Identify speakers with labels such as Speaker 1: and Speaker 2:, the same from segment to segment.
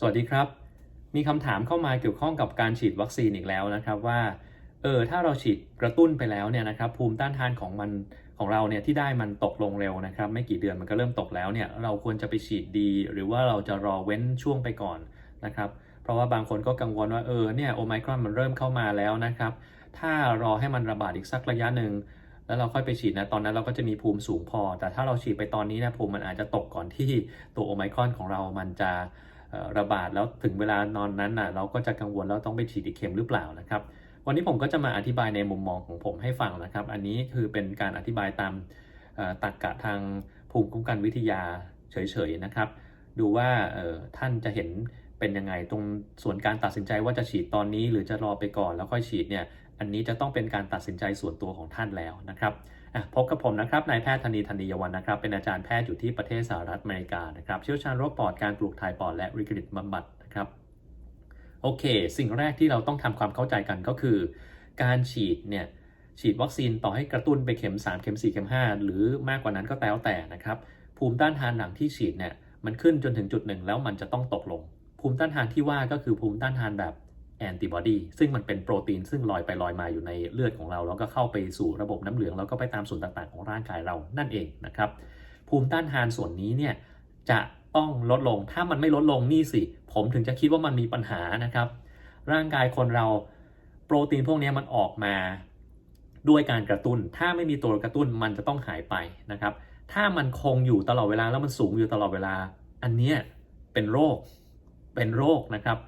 Speaker 1: สวัสดีครับ มีคำถามเข้ามาเกี่ยวข้องกับการฉีดวัคซีนอีกแล้วนะครับว่า เออ ถ้าเราฉีดกระตุ้นไปแล้วเนี่ยนะครับ ภูมิต้านทานของมันของเราเนี่ยที่ได้มันตกลงเร็วนะครับ ไม่กี่เดือนมันก็เริ่มตกแล้วเนี่ย เราควรจะไปฉีดดี หรือว่าเราจะรอเว้นช่วงไปก่อนนะครับ เพราะว่าบางคนก็กังวลว่า เออ เนี่ยโอไมครอนมันเริ่มเข้ามาแล้วนะครับ ถ้ารอให้มันระบาดอีกสักระยะหนึ่งแล้วเราค่อยไปฉีดนะตอนนั้นเราก็จะมีภูมิสูงพอ แต่ถ้าเราฉีดไปตอนนี้นะภูมิมันอาจจะตกก่อนที่ตัวโอไมครอนของเรามันจะ ระบาดแล้วถึงเวลานอนนั้นน่ะเราก็จะกังวลแล้วต้องไปฉีดอีกเข็มหรือเปล่านะครับ วันนี้ผมก็จะมาอธิบายในมุมมองของผมให้ฟังนะครับ อันนี้คือเป็นการอธิบายตามตรรกะทางภูมิคุ้มกันวิทยาเฉยๆนะครับ ดูว่าท่านจะเห็นเป็นยังไงตรงส่วนการตัดสินใจว่าจะฉีดตอนนี้หรือจะรอไปก่อนแล้วค่อยฉีดเนี่ยอันนี้จะต้องเป็นการตัดสินใจส่วนตัวของท่านแล้วนะครับ พบกับผมนะครับนายแพทย์ธนีธนียวันนะครับ เป็นอาจารย์แพทย์อยู่ที่ประเทศสหรัฐอเมริกานะครับ เชี่ยวชาญโรคปอดการปลูกถ่ายปอดและวิกฤตบำบัดนะครับ โอเค สิ่งแรกที่เราต้องทำความเข้าใจกันก็คือ การฉีดเนี่ยฉีดวัคซีนต่อให้กระตุ้นไปเข็ม 3 เข็ม 4 เข็ม 5 หรือมากกว่านั้นก็แล้วแต่นะครับ ภูมิต้านทานหลังที่ฉีดเนี่ยมันขึ้นจนถึงจุดหนึ่งแล้วมันจะต้องตกลง ภูมิต้านทานที่ว่าก็คือภูมิต้านทานแบบ แอนติบอดีซึ่งมันเป็นโปรตีนซึ่งลอยไปลอยมาอยู่ในเลือดของเรา แล้วก็เข้าไปสู่ระบบน้ำเหลือง แล้วก็ไปตามส่วนต่างๆของร่างกายเรานั่นเองนะครับ ภูมิต้านทานส่วนนี้เนี่ยจะต้องลดลง ถ้ามันไม่ลดลงนี่สิ ผมถึงจะคิดว่ามันมีปัญหานะครับ ร่างกายคนเราโปรตีนพวกนี้มันออกมาด้วยการกระตุ้น ถ้าไม่มีตัวกระตุ้นมันจะต้องหายไปนะครับ ถ้ามันคงอยู่ตลอดเวลาแล้วมันสูงอยู่ตลอดเวลา อันเนี้ยเป็นโรค เป็นโรคนะครับ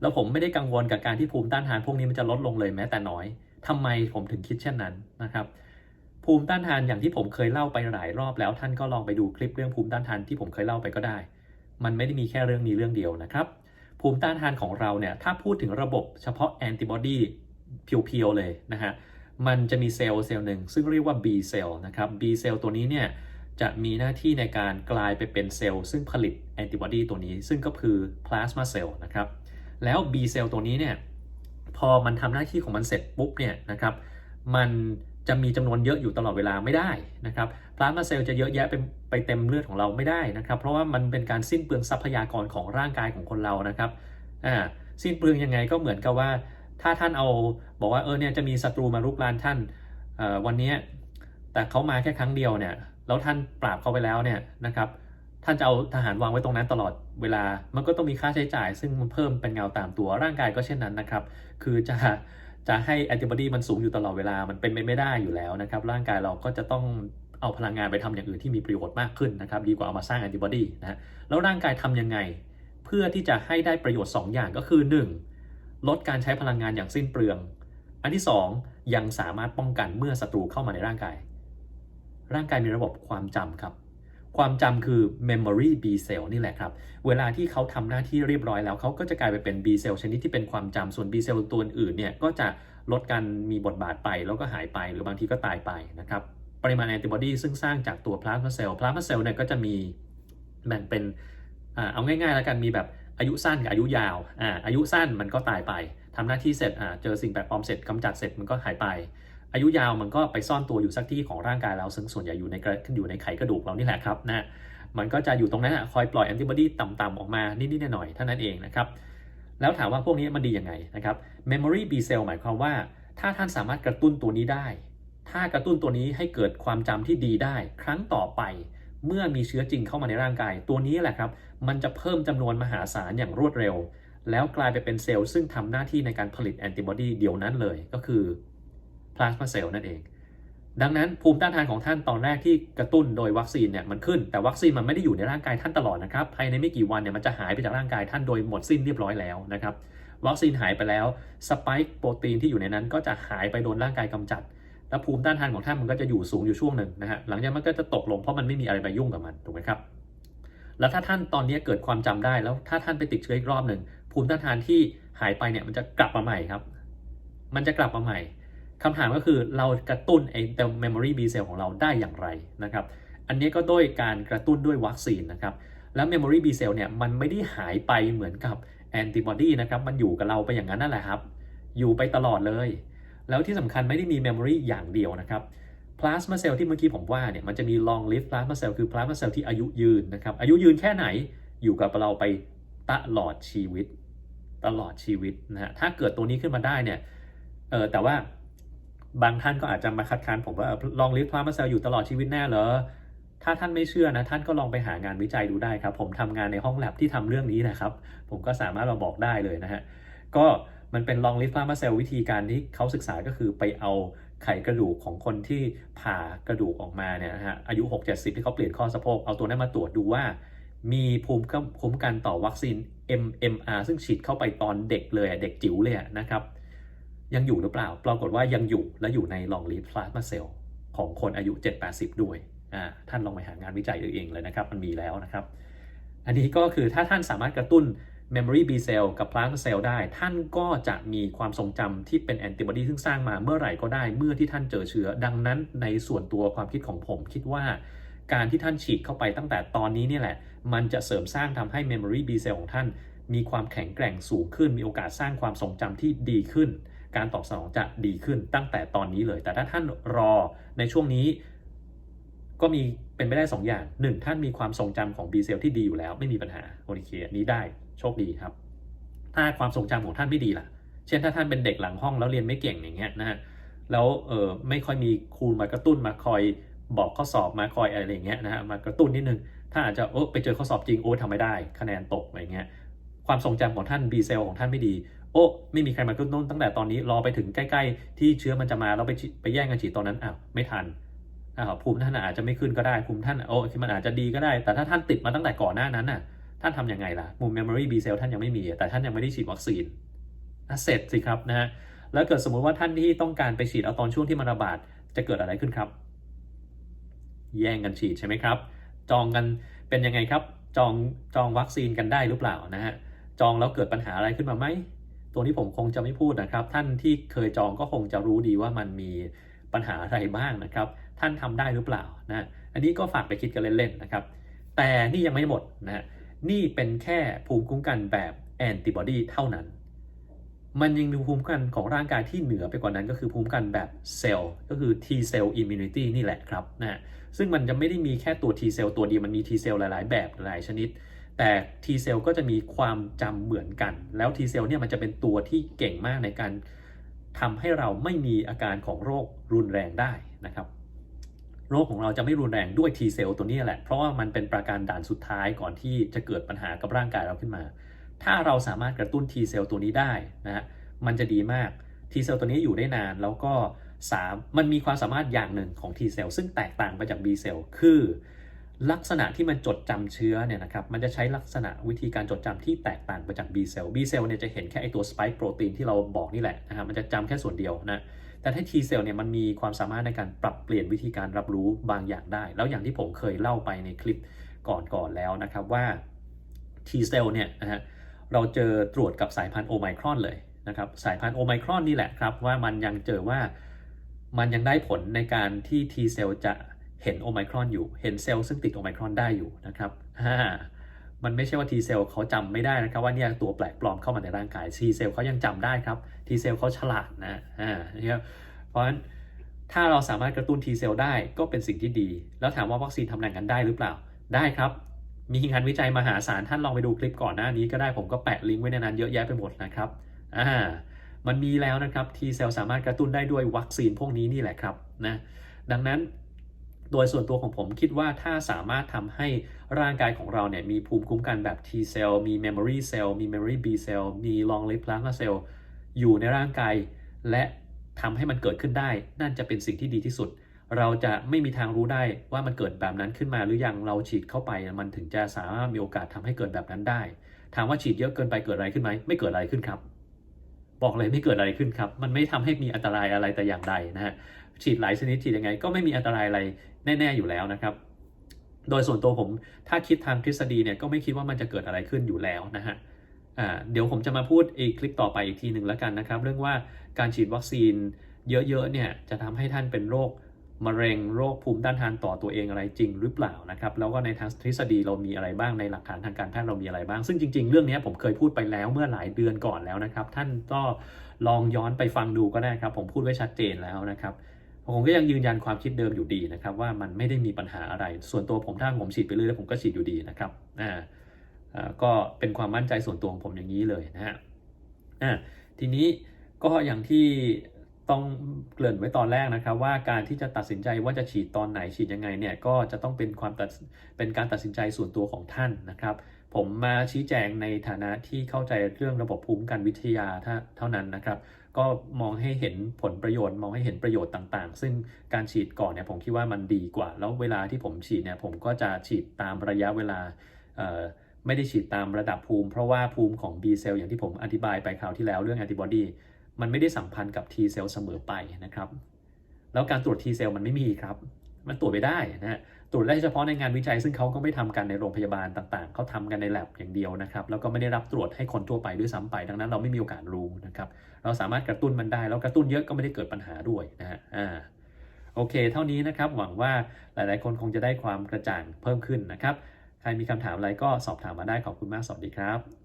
Speaker 1: แล้วผมไม่ได้กังวลกับการที่ภูมิต้านทานพวกนี้มันจะลดลงเลยแม้แต่น้อยทำไมผมถึงคิดเช่นนั้นนะครับ ภูมิต้านทานอย่างที่ผมเคยเล่าไปหลายรอบแล้วท่านก็ลองไปดูคลิปเรื่องภูมิต้านทานที่ผมเคยเล่าไปก็ได้ มันไม่ได้มีแค่เรื่องนี้เรื่องเดียวนะครับ ภูมิต้านทานของเราเนี่ยถ้าพูดถึงระบบเฉพาะแอนติบอดีเพียวๆเลยนะฮะมันจะมีเซลล์เซลล์หนึ่งซึ่งเรียกว่า B เซลล์นะครับ B เซลล์ตัวนี้เนี่ยจะมีหน้าที่ในการกลายไปเป็นเซลล์ซึ่งผลิตแอนติบอดีตัวนี้ ซึ่งก็คือพลาสมาเซลล์นะครับ แล้ว B เซลล์ตัวนี้เนี่ยพอมันทำหน้าที่ของมันเสร็จปุ๊บเนี่ยนะครับมันจะมีจำนวนเยอะอยู่ตลอดเวลาไม่ได้นะครับพลาสมาเซลล์จะเยอะแยะไปไปเต็มเลือดของเราไม่ได้นะครับ เพราะว่ามันเป็นการสิ้นเปลืองทรัพยากรของร่างกายของคนเรานะครับอ่าสิ้นเปลืองยังไงก็เหมือนกับว่า ถ้าท่านเอาบอกว่าเออเนี่ยจะมีศัตรูมารุกรานท่านวันนี้แต่เขามาแค่ครั้งเดียวเนี่ยแล้วท่านปราบเขาไปแล้วเนี่ยนะครับท่านจะเอาทหารวางไว้ตรงนั้นตลอด เวลามันก็ต้องมีค่าใช้จ่าย ซึ่งมันเพิ่มเป็นเงาตามตัวร่างกายก็เช่นนั้นนะครับ คือจะจะให้แอนติบอดีมันสูงอยู่ตลอดเวลามันเป็นไปไม่ได้อยู่แล้วนะครับร่างกายเราก็จะต้องเอาพลังงานไปทำอย่างอื่นที่มีประโยชน์มากขึ้นนะครับดีกว่าเอามาสร้างแอนติบอดีนะแล้วร่างกายทำยังไง เพื่อที่จะให้ได้ประโยชน์ 2 อย่างก็คือ 1. ลดการใช้พลังงานอย่างสิ้นเปลือง อันที่ 2 ยังสามารถป้องกันเมื่อศัตรูเข้ามาในร่างกาย ร่างกายมีระบบความจำครับ ความจำคือ memory B cell นี่แหละครับ เวลาที่เขาทำหน้าที่เรียบร้อยแล้วเขาก็จะกลายไปเป็น B cell ชนิดที่เป็นความจำส่วน B cell ตัวอื่นเนี่ยก็จะลดการมีบทบาทไปแล้วก็หายไปหรือบางทีก็ตายไปนะครับปริมาณแอนติบอดีซึ่งสร้างจากตัวพลาสมาเซลล์พลาสมาเซลล์เนี่ยก็จะมีแบ่งเป็นอเอาง่ายๆแล้วกันมีแบบอายุสั้นกับอายุยาวอาอายุสั้นมันก็ตายไปทำหน้าที่เสร็จเจอสิ่งแปลกปลอมเสร็จกำจัดเสร็จมันก็หายไป อายุยาวมันก็ไปซ่อนตัวอยู่สักที่ของร่างกายเรา ซึ่งส่วนใหญ่อยู่ในอยู่ในไขกระดูกเรานี่แหละครับนะมันก็จะอยู่ตรงนั้นคอยปล่อยแอนติบอดีต่ำๆออกมานิดๆหน่อยๆเท่านั้นเองนะครับแล้วถามว่าพวกนี้มันดียังไงนะครับ Memory B cell หมายความว่า ถ้าท่านสามารถกระตุ้นตัวนี้ได้ ถ้ากระตุ้นตัวนี้ให้เกิดความจำที่ดีได้ ครั้งต่อไป เมื่อมีเชื้อจริงเข้ามาในร่างกาย ตัวนี้แหละครับ มันจะเพิ่มจำนวนมหาศาลอย่างรวดเร็ว แล้วกลายไปเป็นเซลล์ซึ่งทำหน้าที่ในการผลิตแอนติบอดีเดียวนั้นเลย ก็คือ พลาสมาเซลล์นั่นเอง ดังนั้นภูมิต้านทานของท่านตอนแรกที่กระตุ้นโดยวัคซีนเนี่ยมันขึ้น แต่วัคซีนมันไม่ได้อยู่ในร่างกายท่านตลอดนะครับ ภายในไม่กี่วันเนี่ยมันจะหายไปจากร่างกายท่านโดยหมดสิ้นเรียบร้อยแล้วนะครับ วัคซีนหายไปแล้วสปายโปรตีนที่อยู่ในนั้นก็จะหายไปโดนร่างกายกำจัด แล้วภูมิต้านทานของท่านมันก็จะอยู่สูงอยู่ช่วงหนึ่งนะฮะ หลังจากนั้นมันก็จะตกลงเพราะมันไม่มีอะไรมายุ่งกับมันถูกไหมครับ แล้วถ้าท่านตอนนี้เกิดความจำได้แล้วถ้าท่านไปติดเชื้ออีกรอบหนึ่งภูมิต้านทานที่หายไปเนี่ยมันจะกลับมาใหม่ครับ มันจะกลับมาใหม่ คำถามก็คือเรากระตุ้นไอ้ memory B cell ของเราได้อย่างไรนะครับ อันนี้ก็ด้วยการกระตุ้นด้วยวัคซีนนะครับ แล้ว memory B cell เนี่ยมันไม่ได้หายไปเหมือนกับ antibody นะครับ มันอยู่กับเราไปอย่างนั้นนั่นแหละครับ อยู่ไปตลอดเลย แล้วที่สำคัญไม่ได้มี memory อย่างเดียวนะครับ plasma cell ที่เมื่อกี้ผมว่าเนี่ยมันจะมี long lived plasma cell คือ plasma cell ที่อายุยืนนะครับ อายุยืนแค่ไหนอยู่กับเราไปตลอดชีวิต ตลอดชีวิตนะฮะถ้าเกิดตัวนี้ขึ้นมาได้เนี่ยเออแต่ว่า บางท่านก็อาจจะมาคัดค้านผมว่าลองลิฟพลามาเซลอยู่ตลอดชีวิตแน่เหรอถ้าท่านไม่เชื่อนะ ท่านก็ลองไปหางานวิจัยดูได้ครับ ผมทำงานในห้องแลบที่ทำเรื่องนี้นะครับ ผมก็สามารถมาบอกได้เลยนะฮะก็มันเป็นลองลิฟพลามาเซลวิธีการที่เขาศึกษาก็คือไปเอาไขกระดูกของคนที่ผ่ากระดูกออกมาเนี่ยนะฮะอายุ 6-70 ที่เขาเปลี่ยนข้อสะโพกเอาตัวนั้นมาตรวจดูว่า มีภูมิคุ้มกันต่อวัคซีน MMR ซึ่งฉีดเข้าไปตอนเด็กเลยเด็กจิ๋วเลยนะครับ ยังอยู่หรือเปล่า ปรากฏว่ายังอยู่และอยู่ในลองลีดพลาสมาเซลของคนอายุ 7-80 ด้วย ท่านลองไปหางานวิจัยเองเลยนะครับ มันมีแล้วนะครับ อันนี้ก็คือถ้าท่านสามารถกระตุ้น Memory B cell กับ Plasma cell ได้ ท่านก็จะมีความทรงจำที่เป็นแอนติบอดีซึ่งสร้างมาเมื่อไหร่ก็ได้ เมื่อที่ท่านเจอเชื้อ ดังนั้นในส่วนตัวความคิดของผมคิดว่าการที่ท่านฉีดเข้าไปตั้งแต่ตอนนี้นี่แหละ มันจะเสริมสร้างทำให้ Memory B cell ของท่าน มีความแข็งแกร่งสูงขึ้น มีโอกาสสร้างความทรงจำที่ดีขึ้น การตอบสนองจะดีขึ้นตั้งแต่ตอนนี้เลย แต่ถ้าท่านรอในช่วงนี้ ก็มีเป็นไปได้ 2 อย่าง 1 ท่านมีความทรงจำของ B เซลที่ดีอยู่แล้วไม่มีปัญหาโอเคอันนี้ได้โชคดีครับ ถ้าความทรงจำของท่านไม่ดีล่ะ เช่นถ้าท่านเป็นเด็กหลังห้องแล้วเรียนไม่เก่งอย่างเงี้ยนะฮะแล้วเออไม่ค่อยมีครูมากระตุ้นมาคอยบอกข้อสอบมาคอยอะไรอย่างเงี้ยนะฮะมากระตุ้นนิดนึงถ้าอาจจะโอ้ไปเจอข้อสอบจริงโอ้ทำไม่ได้ คะแนนตกอะไรเงี้ยความทรงจำของท่าน B เซลของท่านไม่ดี โอ้ไม่มีใครมากระตุ้นตั้งแต่ตอนนี้รอไปถึงใกล้ๆ ที่เชื้อมันจะมาแล้วไปไปแย่งกันฉีดตอนนั้นอ้าวไม่ทันอ้าวภูมิท่านอาจจะไม่ขึ้นก็ได้ภูมิท่านโอ้มันอาจจะดีก็ได้ แต่ถ้าท่านติดมาตั้งแต่ก่อนหน้านั้นน่ะท่านทำยังไงล่ะมุม memory B cell ท่านยังไม่มี แต่ท่านยังไม่ได้ฉีดวัคซีนเสร็จสิครับนะฮะแล้วเกิดสมมุติว่าท่านที่ต้องการไปฉีดเอาตอนช่วงที่มันระบาดจะเกิดอะไรขึ้นครับ แย่งกันฉีดใช่ไหมครับ จองกันเป็นยังไงครับ จองจองวัคซีนกันได้หรือเปล่านะฮะจองแล้วเกิดปัญหาอะไรขึ้นมาไหม ตัวนี้ผมคงจะไม่พูดนะครับ ท่านที่เคยจองก็คงจะรู้ดีว่ามันมีปัญหาอะไรบ้างนะครับ ท่านทำได้หรือเปล่านะอันนี้ก็ฝากไปคิดกันเล่นๆนะครับ แต่นี่ยังไม่หมดนะฮะนี่เป็นแค่ภูมิคุ้มกันแบบแอนติบอดีเท่านั้น มันยังมีภูมิคุ้มกันของร่างกายที่เหนือไปกว่านั้นก็คือภูมิคุ้มกันแบบเซลล์ก็คือ T cell immunity นี่แหละครับนะซึ่งมันจะไม่ได้มีแค่ตัว T cell ตัวเดียวมันมี T cell หลาย ๆ แบบหลายชนิด แต่ T cell ก็จะมีความจำเหมือนกัน แล้ว T cell เนี่ยมันจะเป็นตัวที่เก่งมากในการทำให้เราไม่มีอาการของโรครุนแรงได้นะครับ โรคของเราจะไม่รุนแรงด้วย T cell ตัวนี้แหละ เพราะว่ามันเป็นประการด่านสุดท้ายก่อนที่จะเกิดปัญหากับร่างกายเราขึ้นมา ถ้าเราสามารถกระตุ้น T cell ตัวนี้ได้นะฮะมันจะดีมาก T cell ตัวนี้อยู่ได้นานแล้วก็สามมันมีความสามารถอย่างหนึ่งของ T cell ซึ่งแตกต่างไปจาก B cell คือ ลักษณะที่มันจดจำเชื้อเนี่ยนะครับ มันจะใช้ลักษณะวิธีการจดจำที่แตกต่างไปจาก B cell B cell เนี่ยจะเห็นแค่ไอตัว spike protein ที่เราบอกนี่แหละนะครับ มันจะจำแค่ส่วนเดียวนะ แต่ถ้า T cell เนี่ยมันมีความสามารถในการปรับเปลี่ยนวิธีการรับรู้บางอย่างได้ แล้วอย่างที่ผมเคยเล่าไปในคลิปก่อนๆแล้วนะครับว่า T cell เนี่ยนะฮะ เราเจอตรวจกับสายพันธุ์โอไมครอนเลยนะครับ สายพันธุ์โอไมครอนนี่แหละครับว่ามันยังเจอว่ามันยังได้ผลในการที่ T เซลจะ เห็นโอไมครอนอยู่ เห็นเซลล์ซึ่งติดโอไมครอนได้อยู่นะครับมันไม่ใช่ว่า T เซลล์เขาจำไม่ได้นะครับว่าเนี่ยตัวแปลกปลอมเข้ามาในร่างกาย T เซลล์เขายังจำได้ครับ T เซลล์เขาฉลาดนะอ่าเนี่ยเพราะฉะนั้นถ้าเราสามารถกระตุ้น T เซลล์ได้ก็เป็นสิ่งที่ดี แล้วถามว่าวัคซีนทำงานกันได้หรือเปล่าได้ครับ มีงานวิจัยมหาศาลท่านลองไปดูคลิปก่อนหน้านี้ก็ได้ผมก็แปะลิงก์ไว้ในนั้นเยอะแยะไปหมดนะครับอ่ามันมีแล้วนะครับ T เซลล์สามารถกระตุ้นได้ด้วยวัคซีนพวกนี้นี่แหละครับนะดังนั้น โดยส่วนตัวของผมคิดว่าถ้าสามารถทำให้ร่างกายของเราเนี่ยมีภูมิคุ้มกันแบบ T cell มี memory cell มี memory B cell มี long lived plasma cell อยู่ในร่างกาย และทำให้มันเกิดขึ้นได้ นั่นจะเป็นสิ่งที่ดีที่สุด เราจะไม่มีทางรู้ได้ว่ามันเกิดแบบนั้นขึ้นมาหรือยังเราฉีดเข้าไปมันถึงจะสามารถมีโอกาสทำให้เกิดแบบนั้นได้ ถามว่าฉีดเยอะเกินไปเกิดอะไรขึ้นไหมไม่เกิดอะไรขึ้นครับบอกเลยไม่เกิดอะไรขึ้นครับ มันไม่ทำให้มีอันตรายอะไรแต่อย่างใดนะฮะ ฉีดหลายชนิดฉีดยังไง ก็ไม่มีอันตรายอะไรแน่ ๆอยู่แล้วนะครับ โดยส่วนตัวผมถ้าคิดทางทฤษฎีเนี่ยก็ไม่คิดว่ามันจะเกิดอะไรขึ้นอยู่แล้วนะฮะเดี๋ยวผมจะมาพูดอีกคลิปต่อไปอีกทีหนึ่งแล้วกันนะครับ เรื่องว่าการฉีดวัคซีนเยอะๆเนี่ยจะทำให้ท่านเป็นโรคมะเร็งโรคภูมิต้านทานต่อตัวเองอะไรจริงหรือเปล่านะครับ แล้วก็ในทางทฤษฎีเรามีอะไรบ้างในหลักฐานทางการแพทย์เรามีอะไรบ้าง ซึ่งจริงๆ เรื่องนี้ผมเคยพูดไปแล้วเมื่อหลายเดือนก่อนแล้วนะครับ ท่านก็ลองย้อนไปฟังดูก็ได้ครับ ผมพูดไว้ชัดเจนแล้วนะครับ ผมก็ยังยืนยันความคิดเดิมอยู่ดีนะครับว่ามันไม่ได้มีปัญหาอะไร ส่วนตัวผมถ้าผมฉีดไปเรื่อยๆผมก็ฉีดอยู่ดีนะครับอ่าก็เป็นความมั่นใจส่วนตัวของผมอย่างนี้เลยนะฮะอะทีนี้ก็อย่างที่ต้องเกริ่นไว้ตอนแรกนะครับ ว่าการที่จะตัดสินใจว่าจะฉีดตอนไหนฉีดยังไงเนี่ยก็จะต้องเป็นความตัดเป็นการตัดสินใจส่วนตัวของท่านนะครับ ผมมาชี้แจงในฐานะที่เข้าใจเรื่องระบบภูมิคุ้มกันวิทยาเท่านั้นนะครับ ก็มองให้เห็นผลประโยชน์ มองให้เห็นประโยชน์ต่าง ๆ ซึ่งการฉีดก่อนเนี่ยผมคิดว่ามันดีกว่า แล้วเวลาที่ผมฉีดเนี่ยผมก็จะฉีดตามระยะเวลาไม่ได้ฉีดตามระดับภูมิ เพราะว่าภูมิของ B เซลล์อย่างที่ผมอธิบายไปคราวที่แล้วเรื่องแอนติบอดีมันไม่ได้สัมพันธ์กับ T เซลล์เสมอไปนะครับ แล้วการตรวจ T เซลล์มันไม่มีครับ มันตรวจไม่ได้นะฮะ ตรวจได้เฉพาะในงานวิจัย ซึ่งเขาก็ไม่ทำกันในโรงพยาบาลต่างๆ เขาทำกันใน lab อย่างเดียวนะครับ แล้วก็ไม่ได้รับตรวจให้คนทั่วไปด้วยซ้ำไป ดังนั้นเราไม่มีโอกาสรู้นะครับ เราสามารถกระตุ้นมันได้ แล้วกระตุ้นเยอะก็ไม่ได้เกิดปัญหาด้วยนะฮะ อ่า โอเค เท่านี้นะครับ หวังว่าหลายๆ คนคงจะได้ความกระจ่างเพิ่มขึ้นนะครับ ใครมีคำถามอะไรก็สอบถามมาได้ ขอบคุณมาก สวัสดีครับ